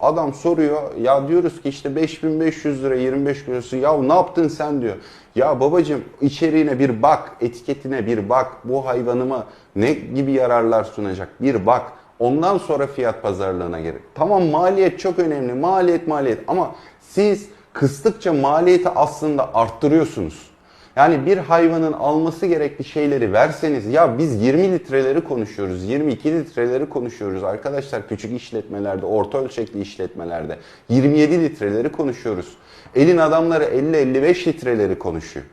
adam soruyor ya diyoruz ki işte 5500 lira 25 kilosu ya ne yaptın sen diyor. Ya babacım içeriğine bir bak etiketine bir bak bu hayvanıma ne gibi yararlar sunacak bir bak. Ondan sonra fiyat pazarlığına gir. Tamam maliyet çok önemli maliyet maliyet ama siz kıstıkça maliyeti aslında arttırıyorsunuz. Yani bir hayvanın alması gerekli şeyleri verseniz ya biz 20 litreleri konuşuyoruz, 22 litreleri konuşuyoruz arkadaşlar küçük işletmelerde, orta ölçekli işletmelerde 27 litreleri konuşuyoruz. Elin adamları 50-55 litreleri konuşuyor.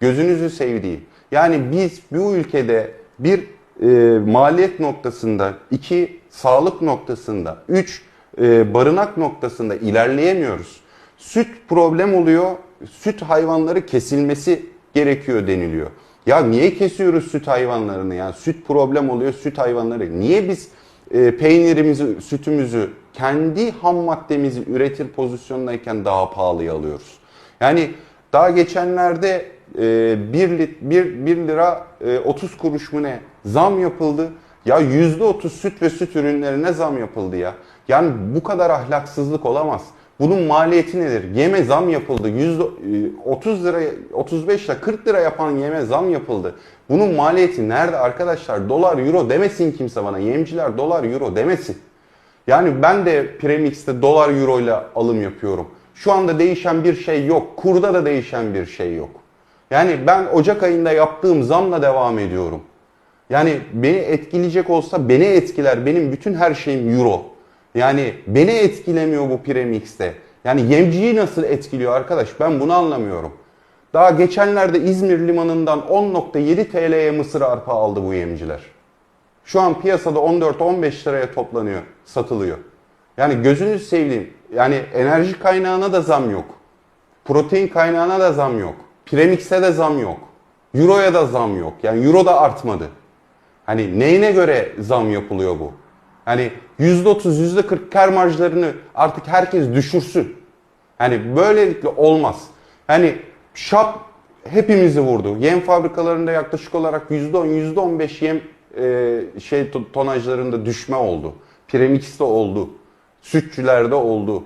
Gözünüzü sevdiğim. Yani biz bu ülkede bir e, maliyet noktasında, iki sağlık noktasında, üç e, barınak noktasında ilerleyemiyoruz. Süt problem oluyor, süt hayvanları kesilmesi gerekiyor deniliyor. Ya niye kesiyoruz süt hayvanlarını ya? Süt problem oluyor süt hayvanları. Niye biz e, peynirimizi, sütümüzü, kendi ham maddemizi üretir pozisyondayken daha pahalıya alıyoruz? Yani daha geçenlerde e, 1, lit, 1, 1 lira e, 30 kuruş mu ne zam yapıldı. Ya %30 süt ve süt ürünlerine zam yapıldı ya. Yani bu kadar ahlaksızlık olamaz. Bunun maliyeti nedir? Yeme zam yapıldı. Yüzde, e, 30 lira, 35 lira, 40 lira yapan yeme zam yapıldı. Bunun maliyeti nerede arkadaşlar? Dolar, euro demesin kimse bana. Yemciler dolar, euro demesin. Yani ben de Premix'te dolar, euro ile alım yapıyorum. Şu anda değişen bir şey yok. Kurda da değişen bir şey yok. Yani ben Ocak ayında yaptığım zamla devam ediyorum. Yani beni etkileyecek olsa beni etkiler. Benim bütün her şeyim euro. Yani beni etkilemiyor bu Premix'te. Yani yemciyi nasıl etkiliyor arkadaş ben bunu anlamıyorum. Daha geçenlerde İzmir limanından 10.7 TL'ye mısır arpa aldı bu yemciler. Şu an piyasada 14-15 liraya toplanıyor, satılıyor. Yani gözünüzü seveyim. Yani enerji kaynağına da zam yok. Protein kaynağına da zam yok. Premix'e de zam yok. Euro'ya da zam yok. Yani Euro da artmadı. Hani neyine göre zam yapılıyor bu? Hani %30, %40 kar marjlarını artık herkes düşürsün. Hani böylelikle olmaz. Hani şap hepimizi vurdu. Yem fabrikalarında yaklaşık olarak %10, %15 yem e, şey tonajlarında düşme oldu. Premix'te oldu. Sütçülerde oldu.